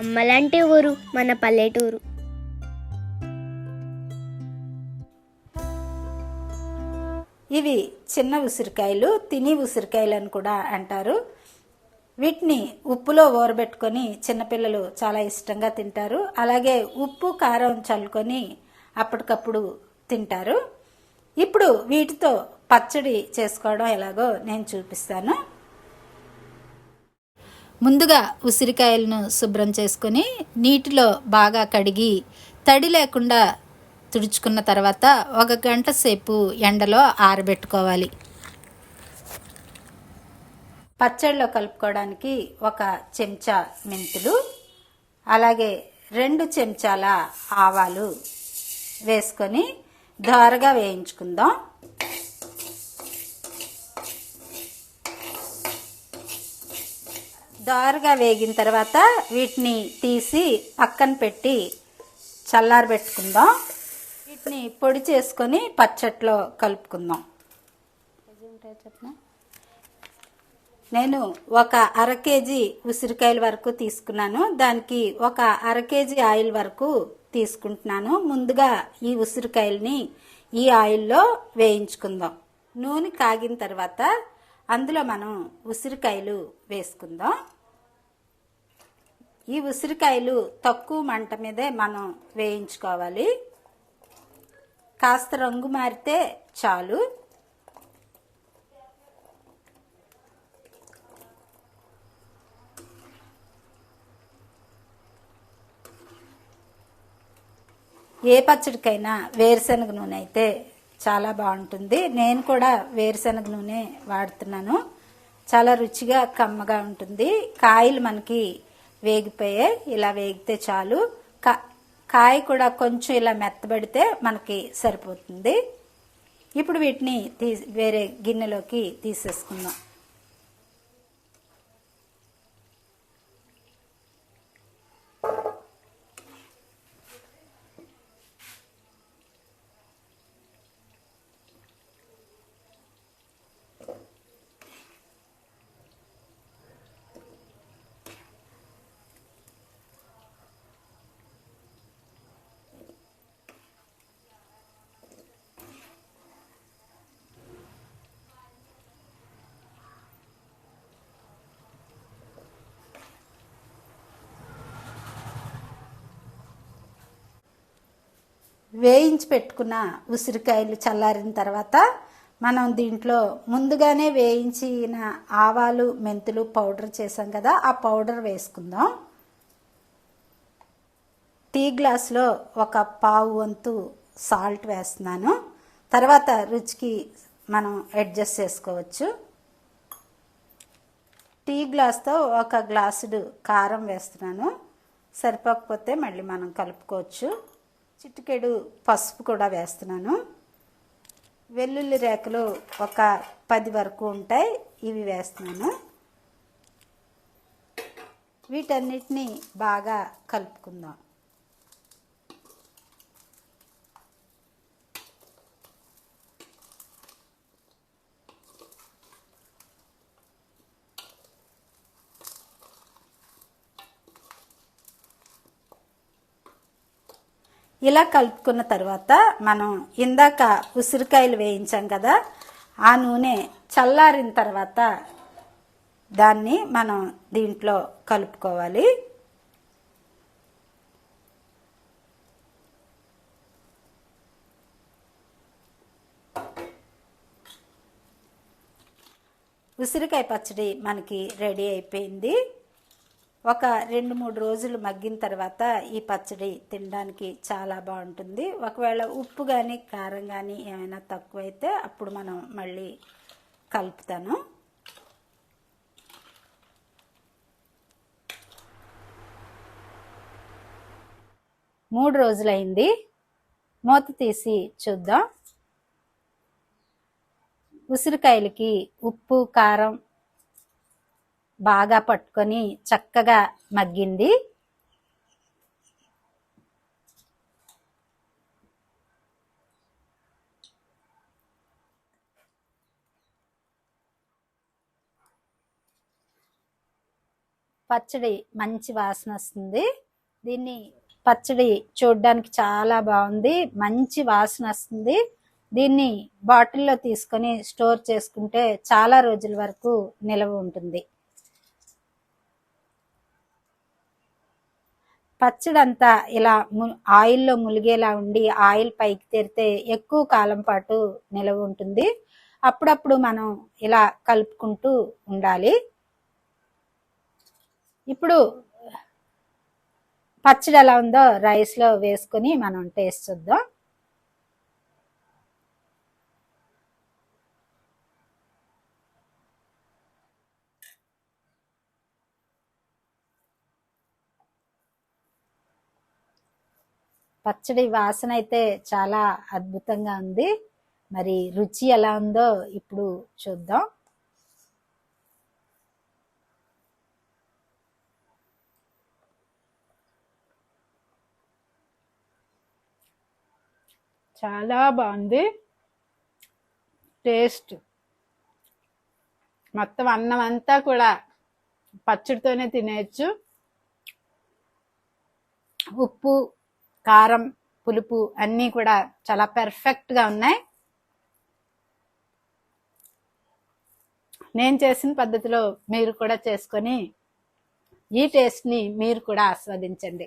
అమ్మలాంటి ఊరు మన పల్లెటూరు. ఇవి చిన్న ఉసిరికాయలు తిని ఉసిరికాయలు అని కూడా అంటారు. వీటిని ఉప్పులో ఊరబెట్టుకొని చిన్నపిల్లలు చాలా ఇష్టంగా తింటారు. అలాగే ఉప్పు కారం చల్లుకొని అప్పటికప్పుడు తింటారు. ఇప్పుడు వీటితో పచ్చడి చేసుకోవడం ఎలాగో నేను చూపిస్తాను. ముందుగా ఉసిరికాయలను శుభ్రం చేసుకొని నీటిలో బాగా కడిగి తడి లేకుండా తుడుచుకున్న తర్వాత ఒక గంట సేపు ఎండలో ఆరబెట్టుకోవాలి. పచ్చడిలో కలుపుకోవడానికి ఒక చెంచా మెంతులు అలాగే రెండు చెంచాల ఆవాలు వేసుకొని దోరగా వేయించుకుందాం. దోరగా వేగిన తర్వాత వీటిని తీసి పక్కన పెట్టి చల్లారబెట్టుకుందాం వీటిని పొడి చేసుకొని పచ్చట్లో కలుపుకుందాం. నేను ఒక అర కేజీ ఉసిరికాయల వరకు తీసుకున్నాను. దానికి ఒక అర కేజీ ఆయిల్ వరకు తీసుకుంటున్నాను. ముందుగా ఈ ఉసిరికాయల్ని ఈ ఆయిల్లో వేయించుకుందాం. నూనె కాగిన తర్వాత అందులో మనం ఉసిరికాయలు వేసుకుందాం. ఈ ఉసిరికాయలు తక్కువ మంట మీదే మనం వేయించుకోవాలి. కాస్త రంగు మారితే చాలు. ఏ పచ్చడికైనా వేరుశనగ నూనె అయితే చాలా బాగుంటుంది. నేను కూడా వేరుశనగ నూనె వాడుతున్నాను. చాలా రుచిగా కమ్మగా ఉంటుంది. కాయలు మనకి వేగిపోయాయి ఇలా వేగితే చాలు. కా- కాయ కూడా కొంచెం ఇలా మెత్తబడితే మనకి సరిపోతుంది. ఇప్పుడు వీటిని తీ వేరే గిన్నెలోకి తీసేసుకుందాం. వేయించి పెట్టుకున్న ఉసిరికాయలు చల్లారిన తర్వాత మనం దీంట్లో ముందుగానే వేయించిన ఆవాలు మెంతులు పౌడర్ చేసాం కదా ఆ పౌడర్ వేసుకుందాం. టీ గ్లాస్లో ఒక పావు వంతు సాల్ట్ వేస్తున్నాను. తర్వాత రుచికి మనం అడ్జస్ట్ చేసుకోవచ్చు. టీ గ్లాస్తో ఒక గ్లాసుడు కారం వేస్తున్నాను. సరిపోకపోతే మళ్ళీ మనం కలుపుకోవచ్చు. చిటికెడు పసుపు కూడా వేస్తున్నాను. వెల్లుల్లి రేకలు ఒక పది వరకు ఉంటాయి. ఇవి వేస్తున్నాను. వీటన్నిటిని బాగా కలుపుకుందాం. ఇలా కలుపుకున్న తర్వాత మనం ఇందాక ఉసిరికాయలు వేయించాం కదా ఆ నూనె చల్లారిన తర్వాత దాన్ని మనం దీంట్లో కలుపుకోవాలి. ఉసిరికాయ పచ్చడి మనకి రెడీ అయిపోయింది. ఒక రెండు మూడు రోజులు మగ్గిన తర్వాత ఈ పచ్చడి తినడానికి చాలా బాగుంటుంది. ఒకవేళ ఉప్పు కానీ కారం కానీ ఏమైనా తక్కువైతే అప్పుడు మనం మళ్ళీ కలుపుతాను. మూడు రోజులైంది. మూత తీసి చూద్దాం. ఉసిరికాయలకి ఉప్పు కారం బాగా పట్టుకొని చక్కగా మగ్గింది. పచ్చడి మంచి వాసన వస్తుంది. దీన్ని పచ్చడి చూడడానికి చాలా బాగుంది. మంచి వాసన వస్తుంది. దీన్ని బాటిల్లో తీసుకొని స్టోర్ చేసుకుంటే చాలా రోజుల వరకు నిలవ ఉంటుంది. పచ్చడంతా ఇలా ము- ఆయిల్లో ములిగేలా ఉండి ఆయిల్ పైకి తెరితే ఎక్కువ కాలం పాటు నిలవ ఉంటుంది. అప్పుడప్పుడు మనం ఇలా కలుపుకుంటూ ఉండాలి. ఇప్పుడు పచ్చడి ఎలా ఉందో రైస్లో వేసుకొని మనం టేస్ట్ చూద్దాం. పచ్చడి వాసన అయితే చాలా అద్భుతంగా ఉంది. మరి రుచి ఎలా ఉందో ఇప్పుడు చూద్దాం. చాలా బాగుంది. టేస్ట్. మొత్తం అన్నం అంతా కూడా పచ్చడితోనే తినేయచ్చు. ఉప్పు కారం పులుపు అన్నీ కూడా చాలా పెర్ఫెక్ట్గా ఉన్నాయి. నేను చేసిన పద్ధతిలో మీరు కూడా చేసుకొని ఈ టేస్ట్ని మీరు కూడా ఆస్వాదించండి.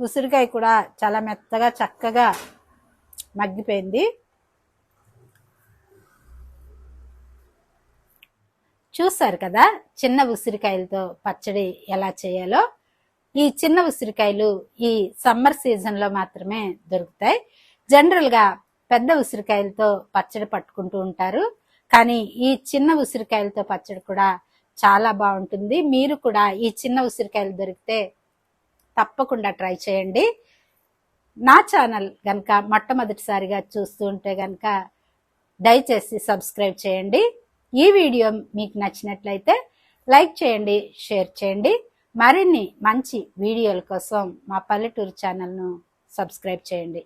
ఉసిరికాయ కూడా చాలా మెత్తగా చక్కగా మగ్గిపోయింది. చూసారు కదా చిన్న ఉసిరికాయలతో పచ్చడి ఎలా చేయాలో? ఈ చిన్న ఉసిరికాయలు ఈ సమ్మర్ సీజన్లో మాత్రమే దొరుకుతాయి. జనరల్గా పెద్ద ఉసిరికాయలతో పచ్చడి పట్టుకుంటూ ఉంటారు. కానీ ఈ చిన్న ఉసిరికాయలతో పచ్చడి కూడా చాలా బాగుంటుంది. మీరు కూడా ఈ చిన్న ఉసిరికాయలు దొరికితే తప్పకుండా ట్రై చేయండి. నా ఛానల్ కనుక మొట్టమొదటిసారిగా చూస్తూ ఉంటే కనుక దయచేసి సబ్స్క్రైబ్ చేయండి. ఈ వీడియో మీకు నచ్చినట్లయితే లైక్ చేయండి షేర్ చేయండి. మరిన్ని మంచి వీడియోల కోసం మా పల్లెటూరు ఛానల్ను సబ్స్క్రైబ్ చేయండి.